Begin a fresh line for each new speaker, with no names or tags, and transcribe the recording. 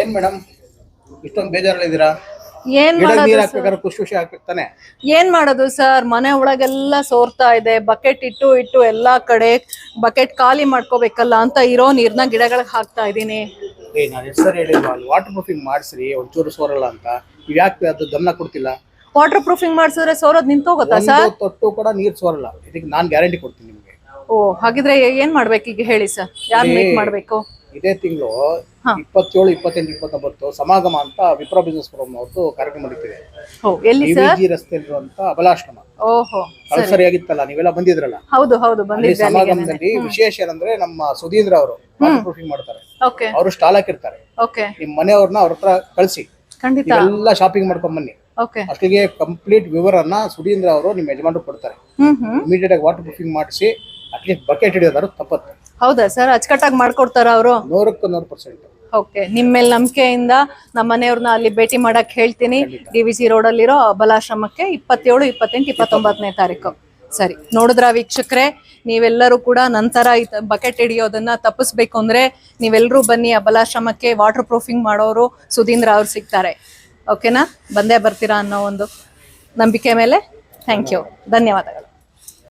ಏನ್ ಮೇಡಮ್? ಇಷ್ಟೊಂದು ಬೇಜಾರಲ್ಲಿದ್ದೀರಾ?
ಏನ್ ಮಾಡೋದು
ಹಾಕ್ಬೇಕಾದ್ರೆ ಖುಷಿ ಖುಷಿ ಹಾಕ್ಬೇಕು ತಾನೆ?
ಏನ್ ಮಾಡೋದು ಸರ್? ಮನೆ ಒಳಗೆಲ್ಲ ಸೋರ್ತಾ ಇದೆ ಬಕೆಟ್ ಇಟ್ಟು ಇಟ್ಟು ಎಲ್ಲಾ ಕಡೆ ಬಕೆಟ್ ಖಾಲಿ ಮಾಡ್ಕೋಬೇಕಲ್ಲ ಅಂತ ಇರೋ ನೀರ್ನ ಗಿಡಗಳಿಗೆ ಹಾಕ್ತಾ ಇದೀನಿ
ಏ ನಾನು ಎಷ್ಟು ಸರಿ ಹೇಳಿಲ್ವಾ? ಅಲ್ಲಿ ವಾಟರ್ ಪ್ರೂಫಿಂಗ್ ಮಾಡಿಸ್ರಿ ಒಂಚೂರು ಸೋರಲ್ಲ ಅಂತ. ನೀವು ಯಾಕೆ ಅದು ಗಮನ ಕೊಡ್ತಿಲ್ಲ?
ವಾಟರ್ ಪ್ರೂಫಿಂಗ್ ಮಾಡಿಸಿದ್ರೆ ಸೋರೋದ್ ನಿಂತೋಗುತ್ತಾ ಸರ್?
ಒಂದು ತೊಟ್ಟು ಕೂಡ ನೀರ್ ಸೋರಲ್ಲ. ಇದಕ್ಕೆ ನಾನು ಗ್ಯಾರಂಟಿ ಕೊಡ್ತೀನಿ ನಿಮಗೆ.
ಓ ಹಾಗಿದ್ರೆ ಏನ್ ಮಾಡ್ಬೇಕು ಈಗ ಹೇಳಿ ಸರ್? ಯಾರ್ ಮೀಟ್ ಮಾಡ್ಬೇಕು?
ಇದೇ ತಿಂಗಳು ಇಪ್ಪತ್ತೇಳು ಇಪ್ಪತ್ತೆಂಟು ಇಪ್ಪತ್ತೊಂಬತ್ತು ಸಮಾಗಮ ಅಂತ ವಿಪ್ರೋ ಬಿಸ್ನೆಸ್ ಫೋರಂ ಅವ್ರದ್ದು ಕಾರ್ಯಕ್ರಮ ನಡೀತಿದೆ.
ಎಲ್ಲಿ ಸರ್?
ರಸ್ತೆಯಲ್ಲಿರುವಂತ ಅಬಲಾಶ್ರಮ
ಓಹೋ
ಕಳೆದ ಸರಿ ಆಗಿತ್ತಲ್ಲ ನೀವೆಲ್ಲ ಬಂದಿದ್ರಲ್ಲ?
ಹೌದು ಹೌದು
ಈ
ಬಂದಿದ್ದೆ ಅಲ್ಲಿಗೆ.
ಸಮಾಗಮದಲ್ಲಿ ವಿಶೇಷ ಏನಂದ್ರೆ ನಮ್ಮ ಸುಧೀಂದ್ರ ಅವರು ಪ್ರೂಫಿಂಗ್ ಮಾಡ್ತಾರೆ.
ಓಕೆ.
ಅವರು ಸ್ಟಾಲ್ ಹಾಕಿರ್ತಾರೆ.
ಓಕೆ.
ನಿಮ್ ಮನೆಯವ್ರನ್ನ ಅವ್ರ ಹತ್ರ ಕಳಿಸಿ.
ಖಂಡಿತ.
ನೀವೆಲ್ಲ ಶಾಪಿಂಗ್ ಮಾಡ್ಕೊಂಡ್ ಬನ್ನಿ.
ಓಕೆ.
ಅಷ್ಟಿಗೆ ಕಂಪ್ಲೀಟ್ ವಿವರನ್ನ ಸುಧೀಂದ್ರ ಅವರು ನಿಮ್ಮ ಯಜಮಾನರು ಕೊಡ್ತಾರೆ.
ಹ್ಮ್ ಹ್ಮ್.
ಇಮಿಡಿಯೇಟ್ ಆಗಿ ವಾಟರ್ ಪ್ರೂಫಿಂಗ್ ಮಾಡಿಸಿ ಅಟ್ಲೀಸ್ಟ್ ಬಕೆಟ್ ಹಿಡಿಯೋದಾದ್ರು ತಪ್ಪತ್ತೆ.
ಹೌದಾ ಸರ್? ಅಚ್ಚುಕಟ್ಟಾಗಿ ಮಾಡ್ಕೊಡ್ತಾರ ಅವರು?
ನೂರಕ್ಕೆ ನೂರು ಪರ್ಸೆಂಟ್.
ಓಕೆ ನಿಮ್ಮ ಮೇಲೆ ನಂಬಿಕೆಯಿಂದ ನಮ್ಮ ಮನೆಯವ್ರನ್ನ ಅಲ್ಲಿ ಭೇಟಿ ಮಾಡಕ್ ಹೇಳ್ತೀನಿ. ಡಿ ವಿ ಸಿ ರೋಡಲ್ಲಿರೋ ಬಲಾಶ್ರಮಕ್ಕೆ ಇಪ್ಪತ್ತೇಳು ಇಪ್ಪತ್ತೆಂಟು ಇಪ್ಪತ್ತೊಂಬತ್ತನೇ ತಾರೀಕು. ಸರಿ ನೋಡಿದ್ರ ವೀಕ್ಷಕರೇ ನೀವೆಲ್ಲರೂ ಕೂಡ ನಂತರ ಈ ಬಕೆಟ್ ಹಿಡಿಯೋದನ್ನ ತಪ್ಪಿಸ್ಬೇಕು ಅಂದ್ರೆ ನೀವೆಲ್ಲರೂ ಬನ್ನಿ ಆ ಬಲಾಶ್ರಮಕ್ಕೆ ವಾಟರ್ ಪ್ರೂಫಿಂಗ್ ಮಾಡೋರು ಸುಧೀಂದ್ರ ಅವ್ರು ಸಿಗ್ತಾರೆ. ಓಕೆನಾ? ಬಂದೇ ಬರ್ತೀರಾ ಅನ್ನೋ ಒಂದು ನಂಬಿಕೆ ಮೇಲೆ. Thank you. ಧನ್ಯವಾದಗಳು.